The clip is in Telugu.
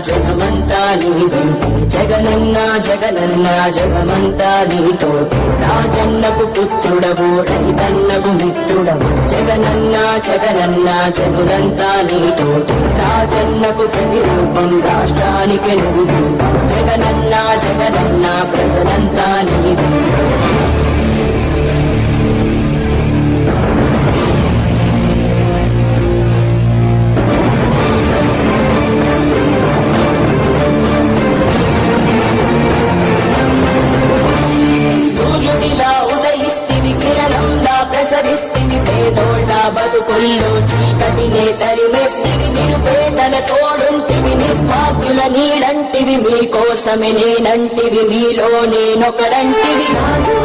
జగమంతా నీవే జగనన్న జగనన్న జగమంతా నీతో. రాజన్నకు పుత్రుడవు రైతన్నకు మిత్రుడవు. జగనన్న జగనన్న జనులంతా నీతో. రాజన్నకు ప్రతిరూపం రాష్ట్రానికి నువ్వు జగనన్న జగనన్న ప్రజలంతా నీవే చీకటినే తరిమేస్తివి నిరుపేదల తోడుంటివి నిర్భాగ్యుల నీడంటివి మీకోసమే నేనంటివి మీలో నేనొకడంటివి. రాజు